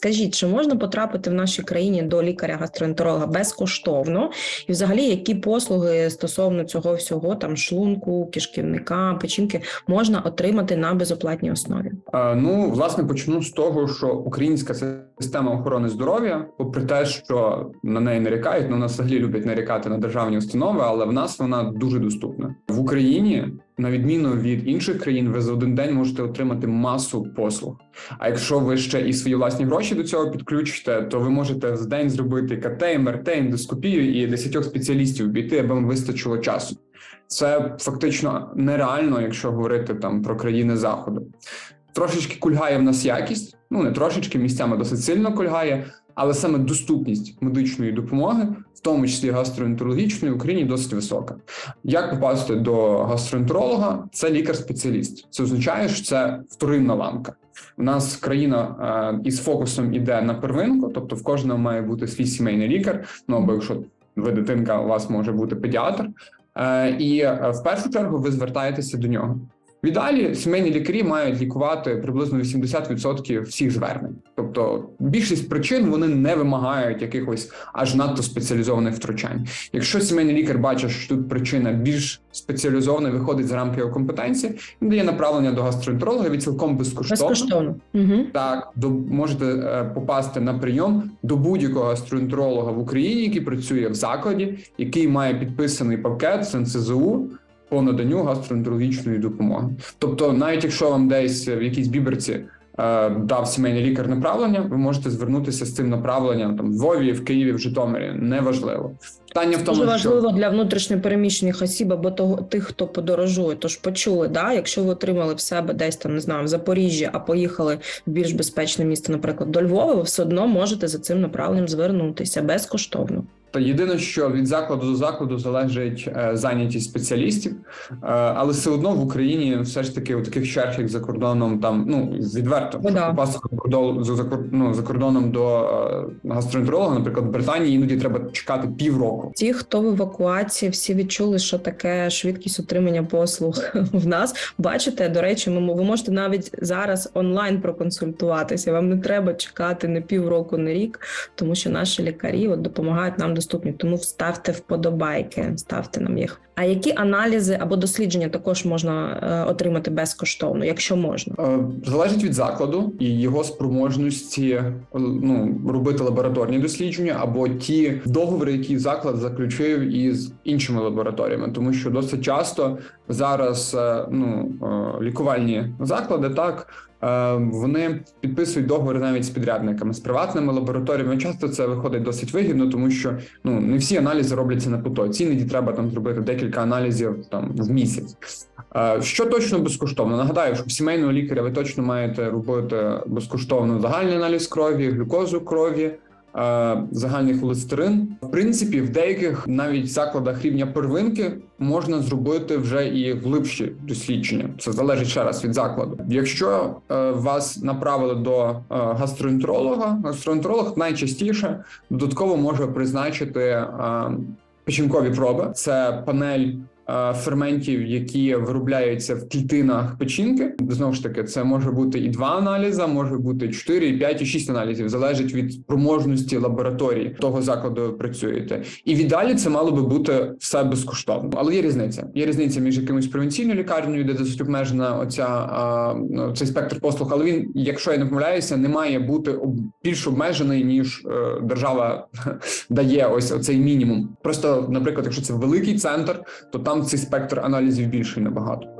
Скажіть, чи можна потрапити в нашій країні до лікаря-гастроентеролога безкоштовно? І взагалі, які послуги стосовно цього всього, там шлунку, кишківника, печінки, можна отримати на безоплатній основі? Е, Ну, власне, почну з того, що українська система охорони здоров'я, попри те, що на неї нарікають, ну нас взагалі люблять нарікати на державні установи, але в нас вона дуже доступна в Україні. На відміну від інших країн, ви за один день можете отримати масу послуг. А якщо ви ще і свої власні гроші до цього підключите, то ви можете за день зробити КТ, МРТ, ендоскопію і десятьох спеціалістів обійти, аби вам вистачило часу. Це фактично нереально, якщо говорити там про країни заходу. Трошечки кульгає в нас якість, ну не трошечки місцями досить сильно кульгає, але саме доступність медичної допомоги, в тому числі гастроентерологічної, в Україні досить висока. Як попасти до гастроентеролога? Це лікар-спеціаліст. Це означає, що це вторинна ланка. У нас країна е, із фокусом іде на первинку, тобто в кожного має бути свій сімейний лікар. Ну або якщо ви дитинка, у вас може бути педіатр. Е, і е, в першу чергу ви звертаєтеся до нього. В ідеалі сімейні лікарі мають лікувати приблизно 80% всіх звернень. Тобто більшість причин вони не вимагають якихось аж надто спеціалізованих втручань. Якщо сімейний лікар бачить, що тут причина більш спеціалізована, виходить за рамки його компетенції, він дає направлення до гастроентеролога від цілком безкоштовно. Безкоштовно. Угу. Так, до можете е, попасти на прийом до будь-якого гастроентеролога в Україні, який працює в закладі, який має підписаний пакет з НСЗУ по наданню гастроентерологічної допомоги. Тобто, навіть якщо вам десь в якійсь біберці е, дав сімейний лікар направлення, ви можете звернутися з цим направленням там в Львові, в Києві, в Житомирі. Неважливо. Питання в тому, Дуже що важливо для внутрішньопереміщених осіб або того тих, хто подорожує. Тож почули, да, якщо ви отримали в себе десь там не знаю в Запоріжжі, а поїхали в більш безпечне місто, наприклад, до Львова, ви все одно можете за цим направленням звернутися безкоштовно. Та єдине, що від закладу до закладу залежить е, зайнятість спеціалістів, е, але все одно в Україні все ж таки у таких черг, як за кордоном, там ну відверто Ну, да. попасти за кордон за ну, за кордоном до е, гастроентеролога, наприклад, в Британії іноді треба чекати півроку. Ті, хто в евакуації, всі відчули, що таке швидкість отримання послуг в нас. Бачите, до речі, ми ви можете навіть зараз онлайн проконсультуватися. Вам не треба чекати не півроку, не рік, тому що наші лікарі от допомагають нам доступні. Тому вставте вподобайки, ставте нам їх. А які аналізи або дослідження також можна е, отримати безкоштовно, якщо можна? Е, Залежить від закладу і його спроможності е, ну робити лабораторні дослідження або ті договори, які заклад заключив із іншими лабораторіями, тому що досить часто зараз е, ну е, лікувальні заклади так. е, Вони підписують договори навіть з підрядниками з приватними лабораторіями. Часто це виходить досить вигідно, тому що ну не всі аналізи робляться на потоці. Іноді треба там зробити декілька аналізів там в місяць. Що точно безкоштовно? Нагадаю, що в сімейного лікаря ви точно маєте робити безкоштовно загальний аналіз крові, глюкозу крові. Е, Загальний холестерин. В принципі, в деяких навіть закладах рівня первинки можна зробити вже і глибші дослідження. Це залежить ще раз від закладу. Якщо е, вас направили до е, гастроентеролога, гастроентеролог найчастіше додатково може призначити печінкові проби. Це панель ферментів, які виробляються в клітинах печінки. Знову ж таки, це може бути і два аналізи, може бути і 4, і 5, і 6 аналізів. Залежить від спроможності лабораторії того закладу, ви працюєте. І в ідеалі це мало би бути все безкоштовно. Але є різниця. Є різниця між якимось провінційною лікарнею, де досить обмежена оця а, ну, цей спектр послуг. Але він, якщо я не помиляюся, не має бути більш обмежений ніж е, держава дає ось оцей мінімум. Просто, наприклад, якщо це великий центр, то там цей спектр аналізів більший набагато.